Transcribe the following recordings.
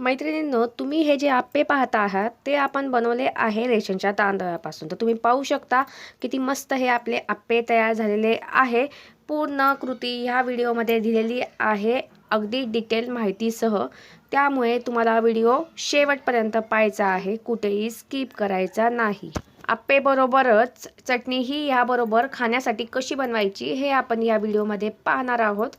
मैत्रिणींनो तुम्ही हे जे आप्पे पाहता आहात ते आपण बनवले आहे रेशनच्या तांदळापासून. तर तुम्ही पाहू शकता किती मस्त हे आपले आप्पे तयार झालेले आहे. पूर्ण कृती ह्या व्हिडिओमध्ये दिलेली आहे अगदी डिटेल माहितीसह. त्यामुळे तुम्हाला व्हिडिओ शेवटपर्यंत पाहायचा आहे कुठेही स्किप करायचा नाही. आप्पेबरोबरच चटणी चटणीही ह्याबरोबर खाण्यासाठी कशी बनवायची हे आपण या व्हिडिओमध्ये पाहणार आहोत.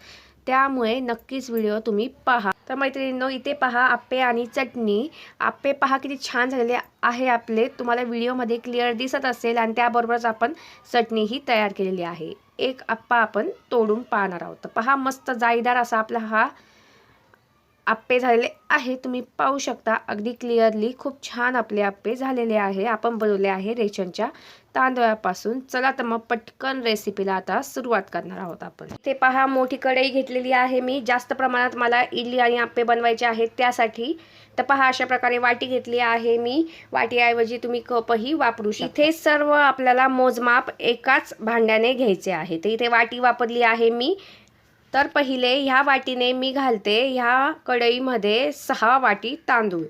त्यामुळे नक्कीच व्हिडिओ तुम्ही पहा. तर मैत्रिणींनो इथे पहा आप्पे आणि चटणी. आप्पे पहा किती छान झालेले आहे आपले. तुम्हाला व्हिडिओमध्ये क्लिअर दिसत असेल आणि त्याबरोबरच आपण चटणीही तयार केलेली आहे. एक आप्पा आपण तोडून पाहणार आहोत. पहा मस्त जाळीदार असा आपला हा आप्पे झालेले आहे. तुम्ही पाहू शकता अगदी क्लिअरली खूप छान आपले आप्पे झालेले आहे. आपण बनवले आहे रेशनच्या तांदळापासून चला तर मग पटकन रेसिपीला आता सुरुवात करणार आहोत आपण. ते पहा मोठी कढई घेतलेली आहे मी. जास्त प्रमाणात मला इडली आणि आप्पे बनवायचे आहेत त्यासाठी. तर पहा अशा प्रकारे वाटी घेतली आहे मी. वाटीऐवजी तुम्ही कपही वापरू शकता. इथे सर्व आपल्याला मोजमाप एकाच भांड्याने घ्यायचे आहे. तर इथे वाटी वापरली आहे मी. तर पहिले ह्या वाटीने मी घालते. ह्या कढईमध्ये सहा वाटी तांदूळ.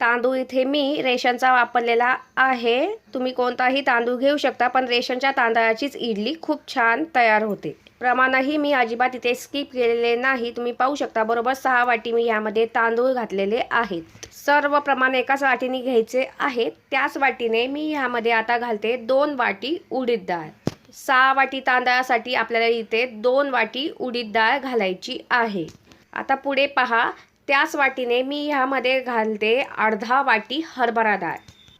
तांदूळ इथे मी रेशनचा वापरलेला आहे. तुम्ही कोणताही तांदूळ घेऊ शकता पण रेशनच्या तांदळाचीच इडली खूप छान तयार होते. प्रमाणही मी अजिबात इथे स्किप केलेले नाही. तुम्ही पाहू शकता बरोबर सहा वाटी मी यामध्ये तांदूळ घातलेले आहेत. सर्व प्रमाण एकाच वाटीने घ्यायचे आहे त्याच वाटीने मी ह्यामध्ये आता घालते दोन वाटी उडीद डाळ. सहा वाटी तांदळासाठी आपल्याला इथे दोन वाटी उडीद डाळ घालायची आहे. आता पुढे पहा त्याच वाटीने मी ह्यामध्ये घालते अर्धा वाटी हरभरा डाळ.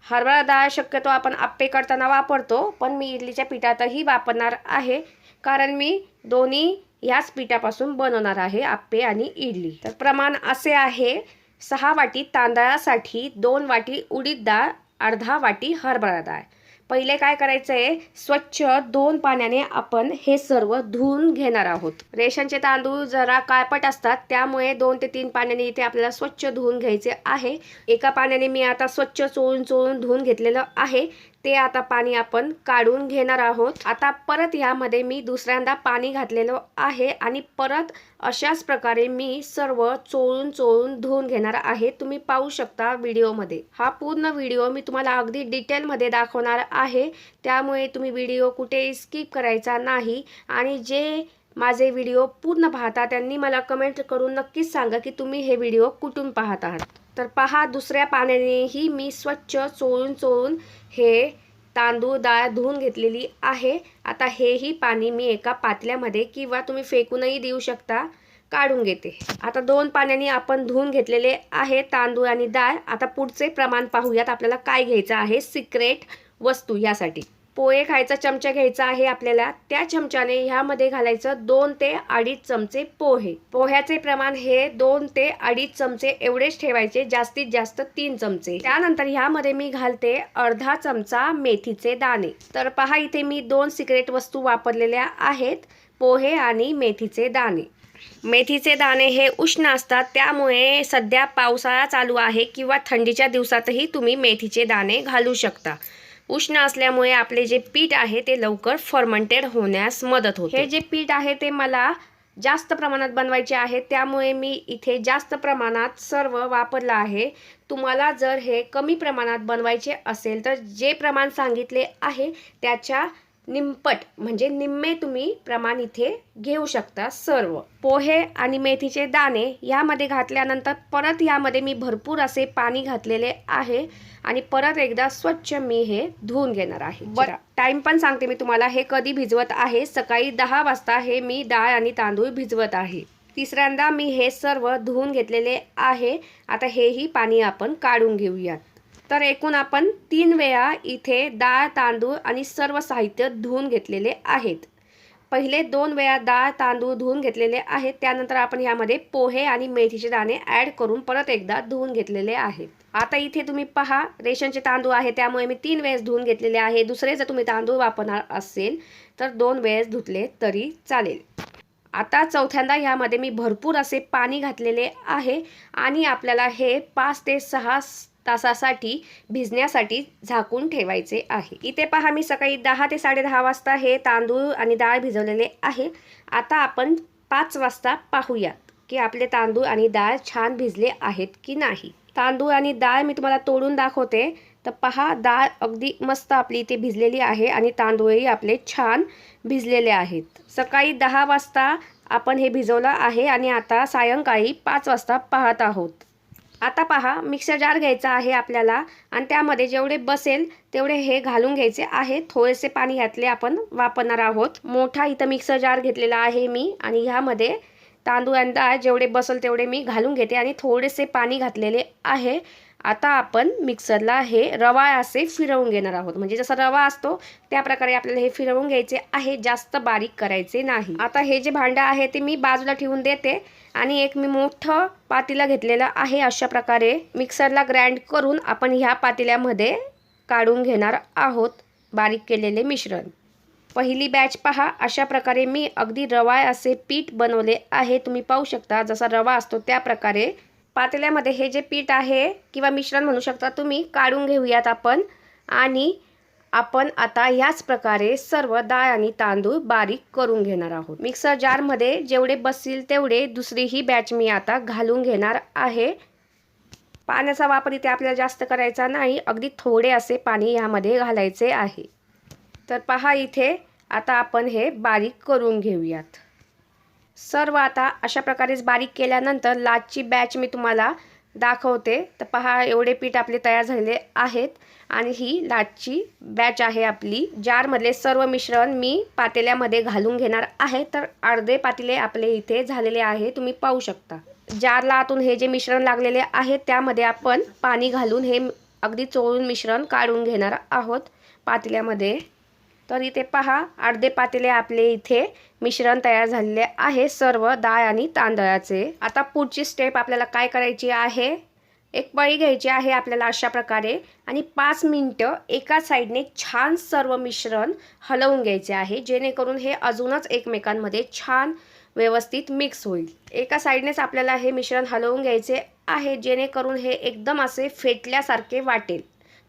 हरभरा डाळ शक्यतो आपण आप्पे करताना वापरतो पण मी इडलीच्या पिठातही वापरणार आहे कारण मी दोन्ही ह्याच पिठापासून बनवणार आहे आप्पे आणि इडली. तर प्रमाण असे आहे सहा वाटी तांदळासाठी दोन वाटी उडीद डाळ अर्धा वाटी हरभरा डाळ. पहिले काय करायचं आहे स्वच्छ दोन पाण्याने आपण हे सर्व धुवून घेणार आहोत. रेशनचे तांदूळ जरा काळपट असतात त्यामुळे दोन ते तीन पाण्याने इथे आपल्याला स्वच्छ धुवून घ्यायचे आहे. एका पाण्याने मी आता स्वच्छ चोळून चोळून धुवून घेतलेलं आहे. ते आता पाणी आपण काढून घेणार आहोत. आता परत यामध्ये मी दुसऱ्यांदा पाणी घातलेलं आहे आणि परत अशाच प्रकारे मी सर्व चोळून चोळून धुवून घेणार आहे. तुम्ही पाहू शकता व्हिडिओमध्ये. हा पूर्ण व्हिडिओ मी तुम्हाला अगदी डिटेलमध्ये दाखवणार आहे. त्यामुळे तुम्ही व्हिडिओ कुठेही स्किप करायचा नाही. आणि जे माझे व्हिडिओ पूर्ण पाहता त्यांनी मला कमेंट करून नक्कीच सांगा की तुम्ही हे व्हिडिओ कुठून पाहत आहात. तर पहा दुसऱ्या पाण्यानेही मी स्वच्छ चोळून चोळून हे तांदूळ डाळ धुवून घेतलेली आहे. आता हेही पाणी मी एका पातल्यामध्ये किंवा तुम्ही फेकूनही देऊ शकता काढून घेते. आता दोन पाण्याने आपण धुवून घेतलेले आहे तांदूळ आणि डाळ. आता पुढचे प्रमाण पाहूयात आपल्याला काय घ्यायचं आहे सिक्रेट वस्तू यासाठी. पोहे खायचा चमचा घ्यायचा आहे आपल्याला त्या चमच्याने ह्यामध्ये घालायचं दोन ते अडीच चमचे पोहे. पोह्याचे प्रमाण हे दोन ते अडीच चमचे एवढेच ठेवायचे जास्तीत जास्त तीन चमचे. त्यानंतर ह्यामध्ये मी घालते अर्धा चमचा मेथीचे दाणे. तर पहा इथे मी दोन सिक्रेट वस्तू वापरलेल्या आहेत पोहे आणि मेथीचे दाणे. मेथीचे दाणे हे उष्ण असतात त्यामुळे सध्या पावसाळा चालू आहे किंवा थंडीच्या दिवसातही तुम्ही मेथीचे दाणे घालू शकता. उष्ण असल्यामुळे आपले जे पीठ आहे ते लवकर फर्मंटेड होण्यास मदत होते. हे जे पीठ आहे ते मला जास्त प्रमाणात बनवायचे आहे त्यामुळे मी इथे जास्त प्रमाणात सर्व वापरलं आहे. तुम्हाला जर हे कमी प्रमाणात बनवायचे असेल तर जे प्रमाण सांगितले आहे त्याच्या निंपट म्हणजे निम्मे तुम्ही प्रमाण इथे घेऊ शकता सर्व. पोहे आणि मेथीचे दाणे यामध्ये घातल्यानंतर परत यामध्ये मी भरपूर असे पाणी घातलेले आहे आणि परत एकदा स्वच्छ मी हे धुवून घेणार आहे. बरं. टाइम पण सांगते मी तुम्हाला हे कधी भिजवत आहे? सकाळी दहा वाजता हे मी डाळ आणि तांदूळ भिजवत आहे. तिसऱ्यांदा मी हे सर्व धुवून घेतलेले आहे. आता हेही पाणी आपण काढून घेऊयात. तर एकूण आपण तीन वेळा इथे डाळ तांदूळ आणि सर्व साहित्य धुवून घेतलेले आहेत. पहिले दोन वेळा डाळ तांदूळ धुवून घेतलेले आहेत. त्यानंतर आपण यामध्ये पोहे आणि मेथीचे दाणे ॲड करून परत एकदा धुवून घेतलेले आहेत. आता इथे तुम्ही पहा रेशनचे तांदूळ आहे त्यामुळे मी तीन वेळेस धुवून घेतलेले आहे. दुसरे जर तुम्ही तांदूळ वापरणार असेल तर दोन वेळेस धुतले तरी चालेल. आता चौथ्यांदा ह्यामध्ये मी भरपूर असे पाणी घातलेले आहे आणि आपल्याला हे पाच ते सहा तासासाठी भिजण्यासाठी झाकून ठेवायचे आहे. इथे पहा मी सकाळी दहा ते साडेदहा वाजता हे तांदूळ आणि डाळ भिजवलेले आहे. आता आपण पाच वाजता पाहूयात की आपले तांदूळ आणि डाळ छान भिजले आहेत की नाही. तांदूळ आणि डाळ मी तुम्हाला तोडून दाखवते. तर पहा डाळ अगदी मस्त आपली इथे भिजलेली आहे आणि तांदूळही आपले छान भिजलेले आहेत. सकाळी दहा वाजता आपण हे भिजवलं आहे आणि आता सायंकाळी पाच वाजता पाहत आहोत. आता पहा मिक्सर जार घ्यायचा आहे आपल्याला आणि त्यामध्ये जेवढे बसेल तेवढे हे घालून घ्यायचे आहे. थोडेसे पाणी ह्यातले आपण वापरणार आहोत. मोठा इथं मिक्सर जार घेतलेला आहे मी आणि ह्यामध्ये तांदूळ आणि डाळ जेवढे बसेल तेवढे मी घालून घेते आणि थोडेसे पाणी घातलेले आहे. आता आपण मिक्सरला हे रवा असे फिरवून घेणार आहोत. म्हणजे जसा रवा असतो त्या प्रकारे आपल्याला हे फिरवून घ्यायचे आहे. जास्त बारीक करायचे नाही. आता हे जे भांडं आहे ते मी बाजूला ठेवून देते आणि एक मी मोठं पातेलं घेतलेलं आहे. अशा प्रकारे मिक्सरला ग्राइंड करून आपण ह्या पातेल्यामध्ये काढून घेणार आहोत बारीक केलेले मिश्रण. पहिली बॅच पहा. अशा प्रकारे मी अगदी रवा असे पीठ बनवले आहे. तुम्ही पाहू शकता जसा रवा असतो त्या प्रकारे पातेल्यामध्ये हे जे पीठ आहे किंवा मिश्रण म्हणू शकता तुम्ही काढून घेऊयात आपण. आणि आपण आता ह्याच प्रकारे सर्व डाळ आणि तांदूळ बारीक करून घेणार आहोत. मिक्सर जारमध्ये जेवढे बसतील तेवढे दुसरीही बॅच मी आता घालून घेणार आहे. पाण्याचा वापर इथे आपल्याला जास्त करायचा नाही अगदी थोडे असे पाणी यामध्ये घालायचे आहे. तर पहा इथे आता आपण हे बारीक करून घेऊयात. सर्व आता अशा प्रकारेच बारीक केल्यानंतर लाचची बॅच मी तुम्हाला दाखवते. तर पहा एवढे पीठ आपले तयार झालेले आहेत आणि ही लाचची बॅच आहे आपली जारमधले सर्व मिश्रण मी पातेल्यामध्ये घालून घेणार आहे. तर अर्धे पातेले आपले इथे झालेले आहे तुम्ही पाहू शकता. जारला आतून हे जे मिश्रण लागलेले आहे त्यामध्ये आपण पाणी घालून हे अगदी चोळून मिश्रण काढून घेणार आहोत पातेल्यामध्ये. तर इथे पहा अर्धे पातेले आपले इथे मिश्रण तयार झालेले आहे सर्व डाळ आणि तांदळाचे. आता पुढची स्टेप आपल्याला काय करायची आहे? एक पळी घ्यायची आहे आपल्याला अशा प्रकारे आणि पाच मिनटं एका साईडने छान सर्व मिश्रण हलवून घ्यायचे आहे जेणेकरून हे अजूनच एकमेकांमध्ये छान व्यवस्थित मिक्स होईल. एका साईडनेच आपल्याला हे मिश्रण हलवून घ्यायचे आहे जेणेकरून हे एकदम असे फेटल्यासारखे वाटेल.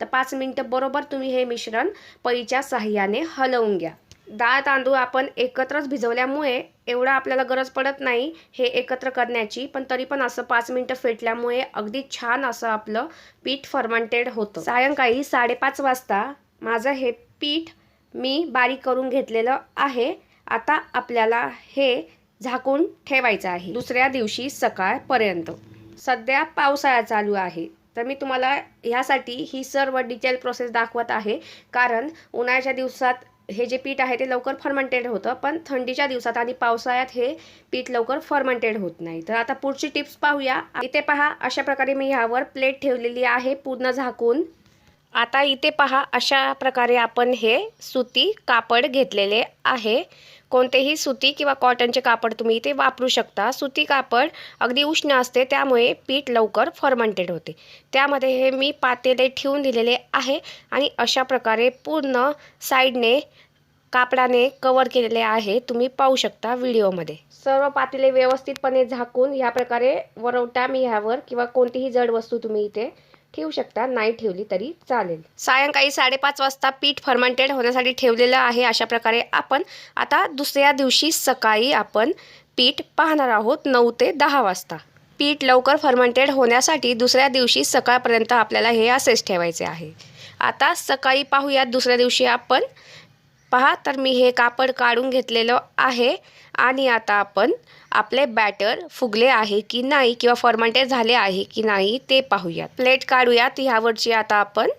तर पाच मिनटं बरोबर तुम्ही हे मिश्रण पळीच्या साह्याने हलवून घ्या. डाळ तांदूळ आपण एकत्रच भिजवल्यामुळे एवढा आपल्याला गरज पडत नाही हे एकत्र करण्याची. पण तरी पण असं पाच मिनटं फेटल्यामुळे अगदी छान असं आपलं पीठ फर्मंटेड होतं. सायंकाळी साडेपाच वाजता माझं हे पीठ मी बारीक करून घेतलेलं आहे. आता आपल्याला हे झाकून ठेवायचं आहे. दुसऱ्या दिवशी सकाळपर्यंत. सध्या पावसाळा चालू आहे. तर मी तुम्हाला ह्यासाठी ही सर्व डिटेल प्रोसेस दाखवत आहे. कारण उन्हाळ्याच्या दिवसात हे जे पीठ आहे ते लवकर फर्मंटेड होतं पण थंडीच्या दिवसात आणि पावसाळ्यात हे पीठ लवकर फर्मंटेड होत नाही. तर आता पुढची टिप्स पाहूया. इथे पहा अशा प्रकारे मी ह्यावर प्लेट ठेवलेली आहे पूर्ण झाकून. आता इथे पहा अशा प्रकारे आपण हे सुती कापड घेतलेले आहे. कोणतेही सुती किंवा कॉटनचे कापड तुम्ही इथे वापरू शकता. सुती कापड अगदी उष्ण असते त्यामुळे पीठ लवकर फर्मंटेड होते. त्यामध्ये हे मी पातेले ठेवून दिलेले आहे आणि अशा प्रकारे पूर्ण साईडने कापडाने कवर केलेले आहे. तुम्ही पाहू शकता व्हिडिओमध्ये. सर्व पातेले व्यवस्थितपणे झाकून ह्या प्रकारे वरवटा मी ह्यावर किंवा कोणतीही जड वस्तू तुम्ही इथे ठेवू शकता नाही ठेवली तरी चालेल. सायंकाळी साडेपाच वाजता पीठ फर्मंटेड होण्यासाठी ठेवलेलं आहे अशा प्रकारे आपण आता दुसऱ्या दिवशी सकाळी आपण पीठ पाहणार आहोत नऊ ते दहा वाजता. पीठ लवकर फर्मंटेड होण्यासाठी दुसऱ्या दिवशी सकाळपर्यंत आपल्याला हे असेच ठेवायचे आहे. आता सकाळी पाहूयात दुसऱ्या दिवशी आपण पहा तर मी हे कापड काढून घेतलेलं आहे. आणि आता आपण आपले बॅटर फुगले आहे की नाही किंवा फर्मंटेड झाले आहे की नाही ते पाहूयात. प्लेट काढूयात ह्यावरची आता आपण.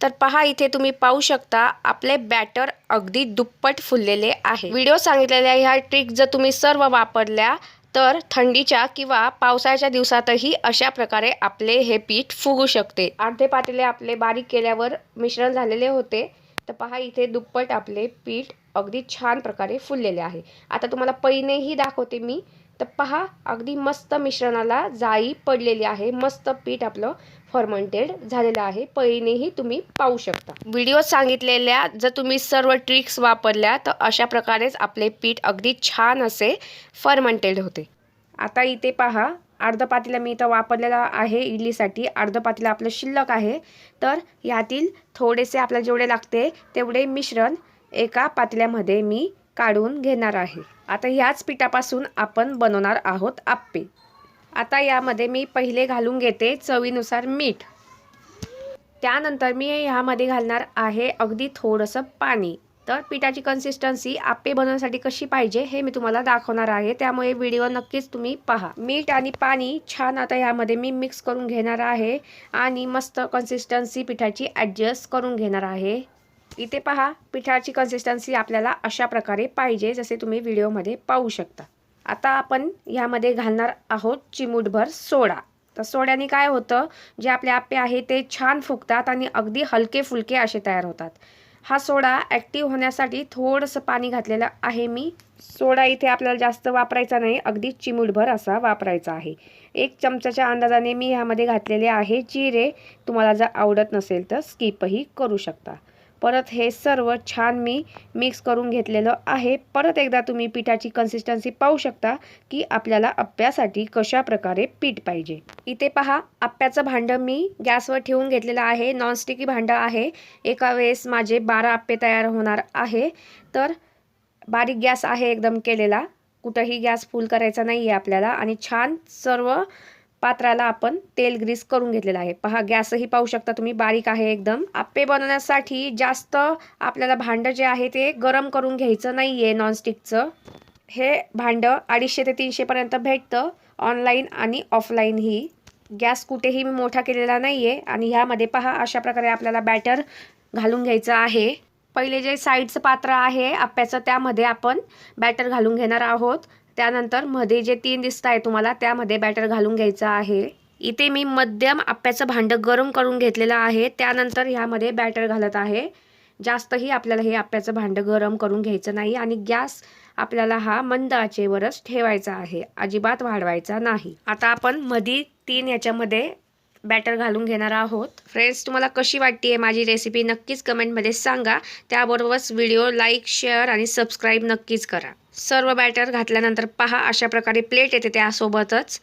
तर पहा इथे तुम्ही पाहू शकता आपले बॅटर अगदी दुप्पट फुललेले आहे. व्हिडिओ सांगितलेल्या ह्या ट्रिक जर तुम्ही सर्व वापरल्या तर थंडीच्या किंवा पावसाळ्याच्या दिवसातही अशा प्रकारे आपले हे पीठ फुगू शकते. अर्धे पातेले आपले बारीक केल्यावर मिश्रण झालेले होते. तर पहा इथे दुप्पट आपले पीठ अगदी छान प्रकारे फुललेले आहे. आता तुम्हाला पैनेही दाखवते मी. तर पहा अगदी मस्त मिश्रणाला जाई पडलेली आहे. मस्त पीठ आपलं फर्मंटेड झालेलं आहे. पैनेही तुम्ही पाहू शकता. व्हिडिओ सांगितलेल्या जर तुम्ही सर्व ट्रिक्स वापरल्या तर अशा प्रकारेच आपले पीठ अगदी छान असे फर्मंटेड होते. आता इथे पहा अर्ध पातेला मी इथं वापरलेला आहे इडलीसाठी. अर्ध पातेला आपलं शिल्लक आहे. तर यातील थोडेसे आपल्याला जेवढे लागते तेवढे मिश्रण एका पातेल्यामध्ये मी काढून घेणार आहे. आता ह्याच पिठापासून आपण बनवणार आहोत आप्पे. आता यामध्ये मी पहिले घालून घेते चवीनुसार मीठ. त्यानंतर मी ह्यामध्ये घालणार आहे अगदी थोडंसं पाणी. तर पिठाची कन्सिस्टन्सी आप्पे बनवण्यासाठी कशी पाहिजे हे मी तुम्हाला दाखवणार आहे. त्यामुळे व्हिडिओ नक्कीच तुम्ही पहा. मीठ आणि पाणी छान आता यामध्ये मी मिक्स करून घेणार आहे आणि मस्त कन्सिस्टन्सी पिठाची ॲडजस्ट करून घेणार आहे. इथे पहा पिठाची कन्सिस्टन्सी आपल्याला अशा प्रकारे पाहिजे जसे तुम्ही व्हिडिओमध्ये पाहू शकता. आता आपण ह्यामध्ये घालणार आहोत चिमूटभर सोडा. तर सोड्याने काय होतं जे आपले आप्पे आहे ते छान फुगतात आणि अगदी हलके फुलके असे तयार होतात. हा सोडा ॲक्टिव्ह होण्यासाठी थोडंसं पाणी घातलेलं आहे मी. सोडा इथे आपल्याला जास्त वापरायचा नाही अगदी चिमूटभर असा वापरायचा आहे. एक चमचाच्या अंदाजाने मी ह्यामध्ये घातलेले आहे जिरे. तुम्हाला जर आवडत नसेल तर स्किपही करू शकता. परत हे सर्व छान मी मिक्स करून घेतलेलं आहे. परत एकदा तुम्ही पिठाची कन्सिस्टन्सी पाहू शकता की आपल्याला अप्प्यासाठी कशा प्रकारे पीठ पाहिजे. इथे पहा आप्प्याचं भांडं मी गॅसवर ठेवून घेतलेलं आहे. नॉनस्टिकी भांडं आहे. एका वेळेस माझे बारा आप्पे तयार होणार आहे. तर बारीक गॅस आहे एकदम केलेला. कुठंही गॅस फुल करायचा नाही आहे आपल्याला आणि छान सर्व पात्राला आपण तेल ग्रीस करून घेतलेलं आहे. पहा गॅसही पाहू शकता तुम्ही बारीक आहे एकदम. आप्पे बनवण्यासाठी जास्त आपल्याला भांडं जे आहे ते गरम करून घ्यायचं नाही आहे नॉनस्टिकचं हे भांडं अडीचशे ते तीनशेपर्यंत भेटतं ऑनलाईन आणि ऑफलाईनही गॅस कुठेही मी मोठा केलेला नाही आहे आणि ह्यामध्ये पहा अशा प्रकारे आपल्याला बॅटर घालून घ्यायचं आहे. पहिले जे साईडचं पात्र आहे आप्याचं त्यामध्ये आपण बॅटर घालून घेणार आहोत. त्यानंतरमध्ये जे तीन दिसत आहे तुम्हाला त्यामध्ये बॅटर घालून घ्यायचं आहे. इथे मी मध्यम आप्याचं भांडं गरम करून घेतलेलं आहे. त्यानंतर ह्यामध्ये बॅटर घालत आहे. जास्तही आपल्याला हे आप्याचं भांडं गरम करून घ्यायचं नाही आणि गॅस आपल्याला हा मंद आचेवरच ठेवायचा आहे. अजिबात वाढवायचा नाही. आता आपण मधी तीन याच्यामध्ये बॅटर घालून घेणार आहोत. फ्रेंड्स तुम्हाला कशी वाटते माझी रेसिपी नक्कीच कमेंटमध्ये सांगा. त्याबरोबरच व्हिडिओ लाईक शेअर आणि सबस्क्राईब नक्कीच करा. सर्व बॅटर घातल्यानंतर पहा अशा प्रकारे प्लेट येते त्यासोबतच.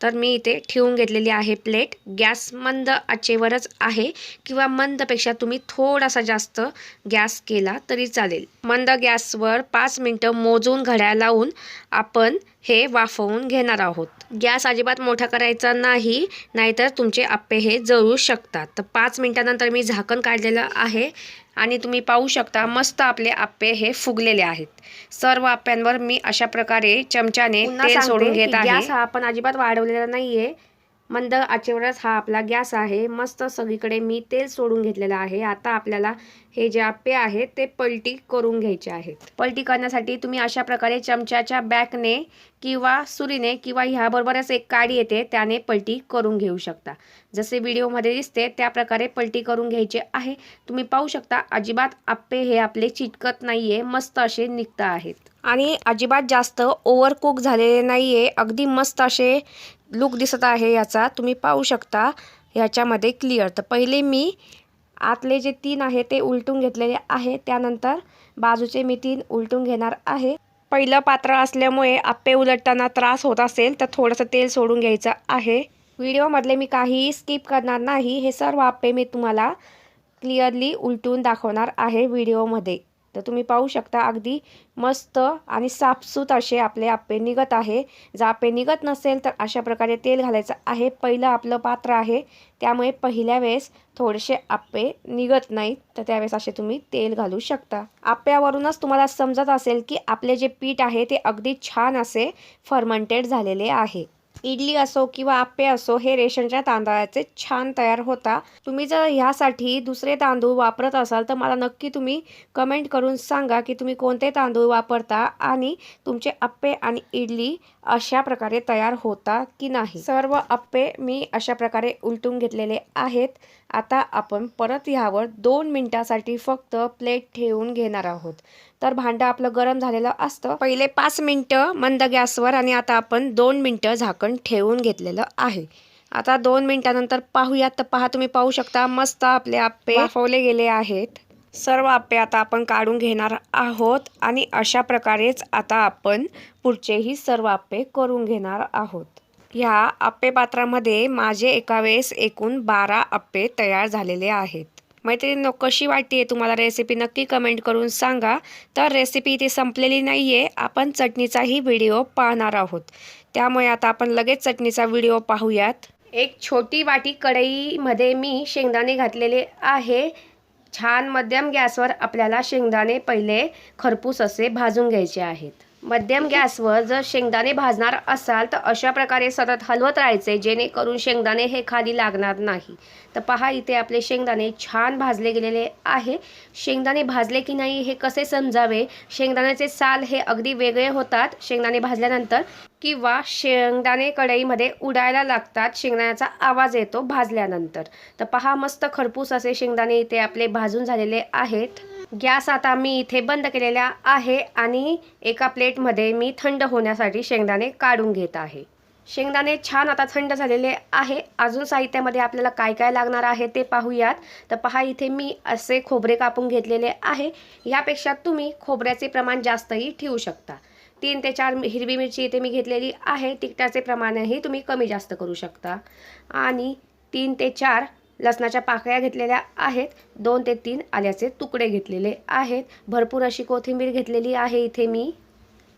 तर मी इथे ठेवून घेतलेली आहे प्लेट गॅस मंद आचेवरच आहे किंवा मंदपेक्षा तुम्ही थोडासा जास्त गॅस केला तरी चालेल. मंद गॅसवर पाच मिनटं मोजून घड्याळ लावून आपण हे वाफवून घेणार आहोत. गॅस अजिबात मोठा करायचा नाही नाहीतर तुमचे आप्पे हे जळू शकतात. तर पाच मिनटानंतर मी झाकण काढलेलं आहे आणि तुम्ही पाहू शकता मस्त आपले आप्पे हे फुगलेले आहेत. सर्व आप्यांवर मी अशा प्रकारे चमच्याने तेल सोडून घेत आहे गॅस हा आपण अजिबात वाढवलेला नाहीये. मंद आचेवरच हा आपला गॅस आहे. मस्त सगळीकडे मी तेल सोडून घेतलेलं आहे. आता आपल्याला हे जे आप्पे आहेत ते पलटी करून घ्यायचे आहेत. पलटी करण्यासाठी तुम्ही अशा प्रकारे चमच्याच्या बॅकने किंवा सुरीने किंवा ह्याबरोबरच एक काडी येते त्याने पलटी करून घेऊ शकता. जसे व्हिडिओमध्ये दिसते त्या प्रकारे पलटी करून घ्यायचे आहे. तुम्ही पाहू शकता अजिबात आप्पे हे आपले चिटकत नाहीये मस्त असे निघत आहेत. आणि अजिबात जास्त ओव्हरकुक झालेले नाहीये. अगदी मस्त असे लुक दिसत आहे याचा तुम्ही पाहू शकता ह्याच्यामध्ये क्लिअर तर पहिले मी आतले जे तीन आहे ते उलटून घेतलेले आहे त्यानंतर बाजूचे मी तीन उलटून घेणार आहे. पहिलं पात्र असल्यामुळे आप्पे उलटताना त्रास होत असेल तर थोडंसं तेल सोडून घ्यायचं आहे. व्हिडिओमधले मी काही स्किप करणार नाही हे सर्व आप्पे मी तुम्हाला क्लिअरली उलटून दाखवणार आहे व्हिडिओमध्ये. तर तुम्ही पाहू शकता अगदी मस्त आणि साफसूत असे आपले आप्पे निघत आहे. जर आप्पे निघत नसेल तर अशा प्रकारे तेल घालायचं आहे. पहिलं आपलं पात्र आहे. त्यामुळे पहिल्या वेळेस थोडेसे आप्पे निघत नाहीत. तर त्यावेळेस असे तुम्ही तेल घालू शकता. आप्यावरूनच तुम्हाला समजत असेल की आपले जे पीठ आहे ते अगदी छान असे फर्मंटेड झालेले आहे. इडली असो किंवा आप्पे असो हे रेशनच्या तांदळाचे छान तयार होता. तुम्ही जर ह्यासाठी दुसरे तांदूळ वापरत असाल तर मला नक्की तुम्ही कमेंट करून सांगा की तुम्ही कोणते तांदूळ वापरता आणि तुमचे आप्पे आणि इडली अशा प्रकारे तयार होता की नाही. सर्व आप्पे मी अशा प्रकारे उलटून घेतलेले आहेत. आता आपण परत ह्यावर दोन मिनटासाठी फक्त प्लेट ठेवून घेणार आहोत. तर भांडं आपलं गरम झालेलं असतं. पहिले पाच मिनटं मंद गॅसवर आणि आता आपण दोन मिनटं झाकण ठेवून घेतलेलं आहे. आता दोन मिनटानंतर पाहूयात. तर पहा तुम्ही पाहू शकता मस्त आपले आप्पे वाफवले गेले आहेत. सर्व आप्पे आता आपण काढून घेणार आहोत आणि अशा प्रकारेच आता आपण पुढचेही सर्व आप्पे करून घेणार आहोत. ह्या अप्पेपात्रामध्ये माझे एका वेळेस एकूण बारा आप्पे तयार झालेले आहेत. मैत्रिणींनो कशी वाटते तुम्हाला रेसिपी नक्की कमेंट करून सांगा. तर रेसिपी इथे संपलेली नाही आहे आपण चटणीचाही व्हिडिओ पाहणार आहोत. त्यामुळे आता आपण लगेच चटणीचा व्हिडिओ पाहूयात. एक छोटी वाटी कढईमध्ये मी शेंगदाणे घातलेले आहे. छान मध्यम गॅसवर आपल्याला शेंगदाणे पहिले खरपूस असे भाजून घ्यायचे आहेत. मध्यम गॅसवर जर शेंगदाणे भाजणार असाल तर अशा प्रकारे सतत हलवत राहायचे जेणेकरून शेंगदाणे हे खाली लागणार नाही. तर पहा इथे आपले शेंगदाणे छान भाजले गेलेले आहे. शेंगदाणे भाजले की नाही हे कसे समजावे? शेंगदाण्याचे साल हे अगदी वेगळे होतात. शेंगदाणे भाजल्यानंतर किंवा शेंगदाणे कढईमध्ये उडायला लागतात शेंगदाण्याचा आवाज येतो भाजल्यानंतर. तर पहा मस्त खरपूस असे शेंगदाणे इथे आपले भाजून झालेले आहेत. गॅस आता मी इथे बंद केलेला आहे आणि एका प्लेटमध्ये मी थंड होण्यासाठी शेंगदाणे काढून घेत आहे. शेंगदाणे छान आता थंड झालेले आहे. अजून साहित्यामध्ये आपल्याला काय काय लागणार आहे ते पाहूयात. तर पहा इथे मी असे खोबरे कापून घेतलेले आहे. यापेक्षा तुम्ही खोबऱ्याचे प्रमाण जास्तही ठेवू शकता. तीन ते चार हिरवी मिरची इथे मी घेतलेली आहे. तिखटाचे प्रमाणही तुम्ही कमी जास्त करू शकता. आणि तीन ते चार लसणाच्या पाकळ्या घेतलेल्या आहेत. दोन ते तीन आल्याचे तुकडे घेतलेले आहेत. भरपूर अशी कोथिंबीर घेतलेली आहे इथे मी.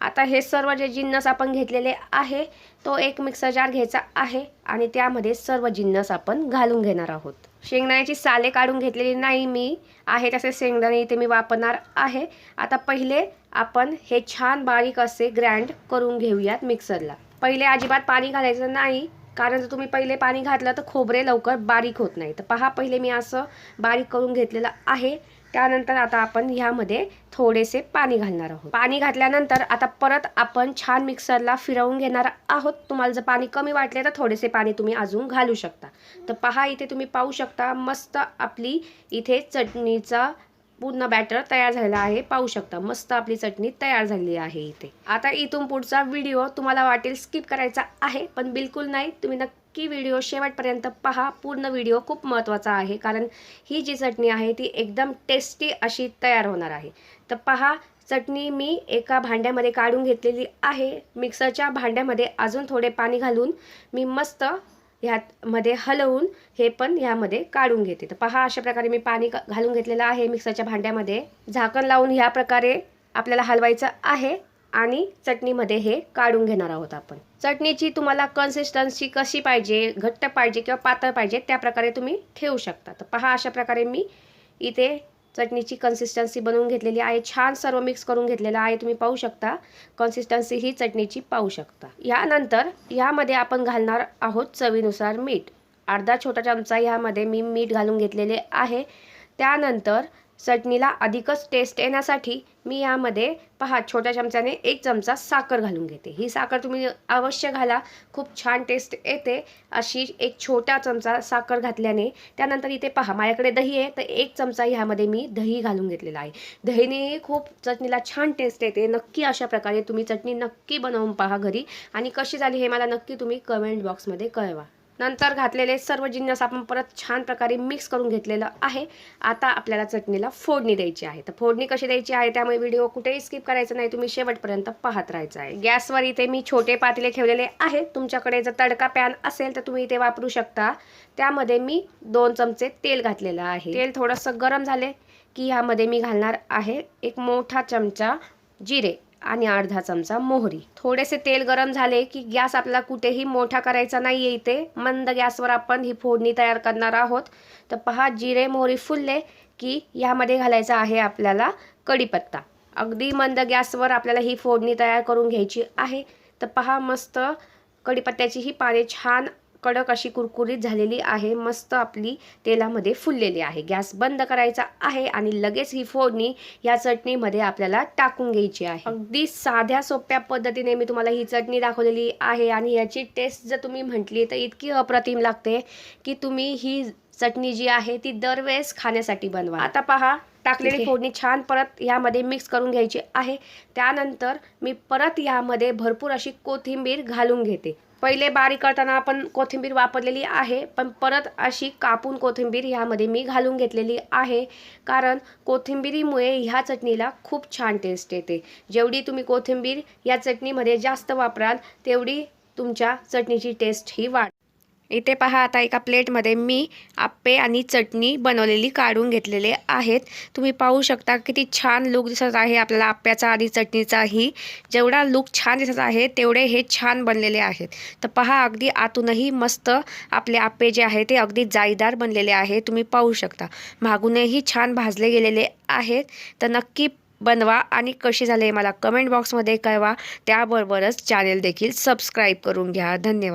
आता हे सर्व जे जिन्नस आपण घेतलेले आहे तो एक मिक्सर जार घ्यायचा आहे आणि त्यामध्ये सर्व जिन्नस आपण घालून घेणार आहोत. शेंगदाण्याची साले काढून घेतलेली नाही मी आहे तसे शेंगदाणे इथे मी वापरणार आहे. आता पहिले आपण हे छान बारीक असे ग्रँड करून घेऊयात मिक्सरला. पहिले अजिबात पाणी घालायचं नाही कारण जर तुम्ही पहिले पाणी घातलं तर खोबरे लवकर बारीक होत नाही. तर पहा पहिले मी असं बारीक करून घेतलेलं आहे. त्यानंतर आता आपण ह्यामध्ये थोडेसे पाणी घालणार आहोत. पाणी घातल्यानंतर आता परत आपण छान मिक्सरला फिरवून घेणार आहोत. तुम्हाला जर पाणी कमी वाटले तर थोडेसे पाणी तुम्ही अजून घालू शकता. तर पहा इथे तुम्ही पाहू शकता मस्त आपली इथे चटणीचा पूर्ण बॅटर तयार झालेला आहे. पाहू शकता मस्त आपली चटणी तयार झालेली आहे इथे. आता इथून पुढचा व्हिडिओ तुम्हाला वाटेल स्किप करायचा आहे पण बिलकुल नाही. तुम्ही नक्की व्हिडिओ शेवटपर्यंत पहा. पूर्ण व्हिडिओ खूप महत्त्वाचा आहे. कारण ही जी चटणी आहे ती एकदम टेस्टी अशी तयार होणार आहे. तर पहा चटणी मी एका भांड्यामध्ये काढून घेतलेली आहे. मिक्सरच्या भांड्यामध्ये अजून थोडे पाणी घालून मी मस्त ह्यामध्ये हलवून हे पण ह्यामध्ये काढून घेते. तर पहा अशा प्रकारे मी पाणी घालून घेतलेलं आहे मिक्सरच्या भांड्यामध्ये. झाकण लावून ह्या प्रकारे आपल्याला हलवायचं आहे. आणि चटणीमध्ये हे काढून घेणार आहोत आपण. चटणीची तुम्हाला कन्सिस्टन्सी कशी पाहिजे घट्ट पाहिजे किंवा पातळ पाहिजे त्या प्रकारे तुम्ही ठेवू शकता. तर पहा अशा प्रकारे मी इथे चटणीची कन्सिस्टन्सी बनवून घेतलेली आहे. छान सर्व मिक्स करून घेतलेलं आहे. तुम्ही पाहू शकता कन्सिस्टन्सी ही चटणीची पाहू शकता. यानंतर यामध्ये आपण घालणार आहोत चवीनुसार मीठ. अर्धा छोटा चमचा ह्यामध्ये मी मीठ घालून घेतलेले आहे. त्यानंतर चटणीला अधिकच टेस्ट येण्यासाठी मी यामध्ये पहा छोट्या चमच्याने एक चमचा साखर घालून घेते. ही साखर तुम्ही अवश्य घाला. खूप छान टेस्ट येते. अशी एक छोटा चमचा साखर घातल्याने त्यानंतर इथे पहा माझ्याकडे दही आहे तर एक चमचा ह्यामध्ये मी दही घालून घेतलेला आहे. दहीने खूप चटणीला छान टेस्ट येते. नक्की अशा प्रकारे तुम्ही चटणी नक्की बनवून पहा घरी. आणि कशी झाली हे मला नक्की तुम्ही कमेंट बॉक्समध्ये कळवा. नंतर घातलेले सर्व जिन्नस आपण परत छान प्रकारे मिक्स करून घेतलेलं आहे. आता आपल्याला चटणीला फोडणी द्यायची आहे. तर फोडणी कशी द्यायची आहे? त्यामुळे व्हिडिओ कुठेही स्किप करायचा नाही. तुम्ही शेवटपर्यंत पाहत राहायचं आहे. गॅसवर इथे मी छोटे पातेले ठेवलेले आहे. तुमच्याकडे जर तडका पॅन असेल तर तुम्ही इथे वापरू शकता. त्यामध्ये मी दोन चमचे तेल घातलेलं आहे. तेल थोडंसं गरम झाले की ह्यामध्ये मी घालणार आहे एक मोठा चमचा जिरे. आणि अर्धा चमचा मोहरी. थोडेसे तेल गरम झाले की गॅस आपल्याला कुठेही मोठा करायचा नाही आहे इथे. मंद गॅसवर आपण ही फोडणी तयार करणार आहोत. तर पहा जिरे मोहरी फुलले की यामध्ये घालायचा आहे आपल्याला कढीपत्ता. अगदी मंद गॅसवर आपल्याला ही फोडणी तयार करून घ्यायची आहे. तर पहा मस्त कढीपत्त्याची ही पाने छान कडक अशी कुरकुरीत झालेली आहे. मस्त आपली तेलामध्ये फुललेली आहे. गॅस बंद करायचा आहे आणि लगेच ही फोडणी या चटणीमध्ये आपल्याला टाकून घ्यायची आहे. अगदी साध्या सोप्या पद्धतीने मी तुम्हाला ही चटणी दाखवलेली आहे आणि याची टेस्ट जर तुम्ही म्हटली तर इतकी अप्रतिम लागते की तुम्ही ही चटणी जी आहे ती दरवेळेस खाण्यासाठी बनवा. आता पहा टाकलेली फोडणी छान परत यामध्ये मिक्स करून घ्यायची आहे. त्यानंतर मी परत यामध्ये भरपूर अशी कोथिंबीर घालून घेते. पहिले बारीक करताना आपण कोथिंबीर वापरलेली आहे पण परत अशी कापून कोथिंबीर ह्यामध्ये मी घालून घेतलेली आहे कारण कोथिंबीरीमुळे ह्या चटणीला खूप छान टेस्ट येते. जेवढी तुम्ही कोथिंबीर या चटणीमध्ये जास्त वापराल तेवढी तुमच्या चटणीची टेस्ट ही वाढ इथे पहा आता एका प्लेटमध्ये मी आप्पे आणि चटणी बनवलेली काढून घेतलेले आहेत. तुम्ही पाहू शकता किती छान लुक दिसत आहे आपल्याला आप्प्याचा आणि चटणीचाही. जेवढा लुक छान दिसत आहे तेवढे हे छान बनलेले आहेत. तर पहा अगदी आतूनही मस्त आपले आप्पे जे आहे ते अगदी जाळीदार बनलेले आहे तुम्ही पाहू शकता. मागूनही छान भाजले गेलेले आहेत. तर नक्की बनवा आणि कसे झाले मला कमेंट बॉक्समध्ये कळवा. त्याबरोबरच चॅनेल देखील सबस्क्राईब करून घ्या. धन्यवाद.